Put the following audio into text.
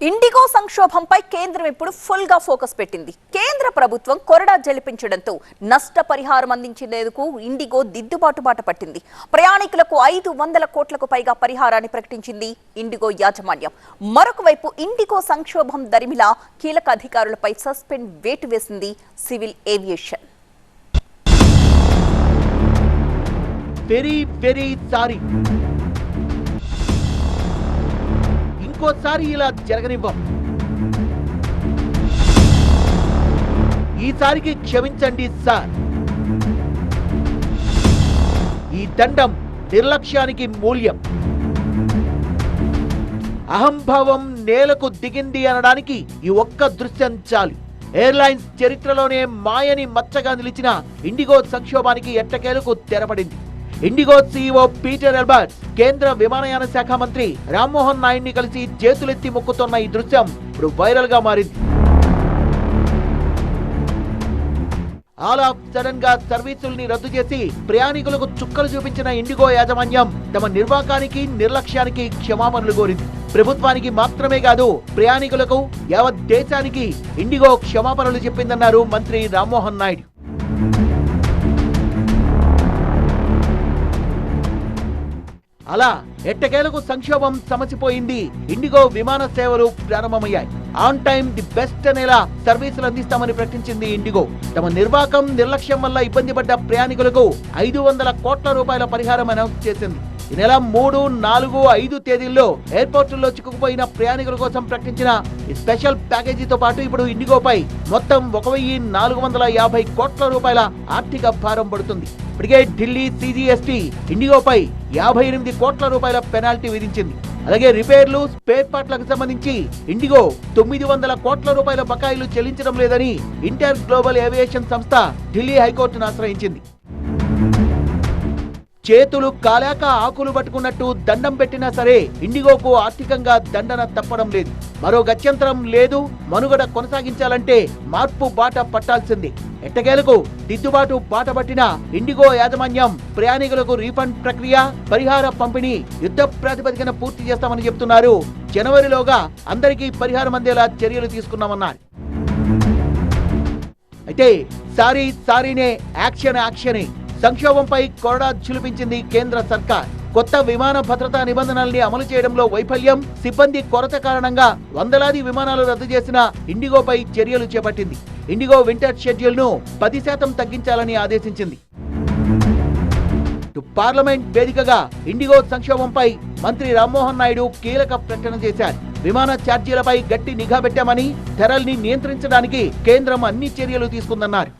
IndiGo సంక్షోభంపై కేంద్రం ఇప్పుడు ఫుల్గా ఫోకస్ పెట్టింది. కేంద్ర ప్రభుత్వం కొరడా జలిపించడంతో నష్టపరిహారం అందించేందుకు ఇండిగో దిద్దుబాటు బాట పట్టింది. ప్రయాణికులకు ఐదు వందల కోట్లకు పైగా పరిహారాన్ని ప్రకటించింది ఇండిగో యాజమాన్యం. మరొక వైపు ఇండిగో సంక్షోభం దరిమిలా కీలక అధికారులపై సస్పెండ్ వేటు వేసింది civil aviation. Very very sorry. ఇంకోసారి ఇలా జరగనివ్వం. ఈసారికి క్షమించండి సార్. ఈ దండం నిర్లక్ష్యానికి మూల్యం. అహంభావం నేలకు దిగింది అనడానికి ఈ ఒక్క దృశ్యం చాలు. ఎయిర్లైన్స్ చరిత్రలోనే మాయని మచ్చగా నిలిచిన ఇండిగో సంక్షోభానికి ఎట్టకేలకు తెరపడింది. ఇండిగో సీఈఓ పీటర్ ఎల్బర్ట్ కేంద్ర విమానయాన శాఖ మంత్రి రామ్మోహన్ నాయుడిని కలిసి చేతులెత్తి మొక్కుతున్న ఈ దృశ్యం ఇప్పుడు వైరల్గా మారింది. ఆల్ ఆఫ్ సడన్గా సర్వీసుల్ని రద్దు చేసి ప్రయాణికులకు చుక్కలు చూపించిన ఇండిగో యాజమాన్యం తమ నిర్వాకానికి నిర్లక్ష్యానికి క్షమాపణలు కోరింది. ప్రభుత్వానికి మాత్రమే కాదు ప్రయాణికులకు యావత్ దేశానికి ఇండిగో క్షమాపణలు చెప్పిందన్నారు మంత్రి రామ్మోహన్ నాయుడు. అలా ఎట్టకేలకు సంక్షోభం సమసిపోయింది. ఇండిగో విమాన సేవలు ప్రారంభమయ్యాయి. ఆన్ టైం ది బెస్ట్ అనేలా సర్వీసులు అందిస్తామని ప్రకటించింది ఇండిగో. తమ నిర్వాకం నిర్లక్ష్యం వల్ల ఇబ్బంది పడ్డ ప్రయాణికులకు ఐదు వందల కోట్ల రూపాయల పరిహారం అనౌన్స్ చేసింది. ఈ నెల మూడు నాలుగు ఐదు తేదీల్లో ఎయిర్పోర్టుల్లో చిక్కుకుపోయిన ప్రయాణికుల కోసం ప్రకటించిన ఈ స్పెషల్ ప్యాకేజీతో పాటు ఇప్పుడు ఇండిగోపై మొత్తం ఒక వెయ్యి నాలుగు వందల యాభై కోట్ల రూపాయల ఆర్థిక భారం పడుతుంది. ఇప్పటికే ఢిల్లీ సిజిఎస్టీ ఇండిగోపై యాభై ఎనిమిది కోట్ల రూపాయల పెనాల్టీ విధించింది. అలాగే రిపేర్లు స్పేర్ పార్ట్లకు సంబంధించి ఇండిగో తొమ్మిది వందల కోట్ల రూపాయల బకాయిలు చెల్లించడం లేదని ఇంటర్ గ్లోబల్ ఏవియేషన్ సంస్థ ఢిల్లీ హైకోర్టును ఆశ్రయించింది. చేతులు కాలాక ఆకులు పట్టుకున్నట్టు దండం పెట్టినా సరే ఇండిగోకు ఆర్థికంగా దండన తప్పడం లేదు. మరో గత్యంతరం లేదు. మనుగడ కొనసాగించాలంటే మార్పు బాట పట్టాల్సింది. ఎట్టకేలకు దిద్దుబాటు బాట పట్టిన ఇండిగో యాజమాన్యం ప్రయాణికులకు రీఫండ్ ప్రక్రియ పరిహార పంపిణీ యుద్ధ ప్రాతిపదికన పూర్తి చేస్తామని చెప్తున్నారు. జనవరిలోగా అందరికీ పరిహారం అందేలా చర్యలు తీసుకున్నామన్నారు. అయితే సారీ సారీనే యాక్షన్ యాక్షనే. సంక్షోభంపై కొరడా చిలిపించింది కేంద్ర సర్కార్. కొత్త విమాన భద్రతా నిబంధనల్ని అమలు చేయడంలో వైఫల్యం సిబ్బంది కొరత కారణంగా వందలాది విమానాలు రద్దు చేసిన ఇండిగోపై చర్యలు చేపట్టింది. ఇండిగో వింటర్ షెడ్యూల్ను పది శాతం తగ్గించాలని ఆదేశించింది. పార్లమెంట్ వేదికగా ఇండిగో సంక్షోభంపై మంత్రి రామ్మోహన్ నాయుడు కీలక ప్రకటన చేశారు. విమాన ఛార్జీలపై గట్టి నిఘా పెట్టామని ధరల్ని నియంత్రించడానికి కేంద్రం అన్ని చర్యలు తీసుకుందన్నారు.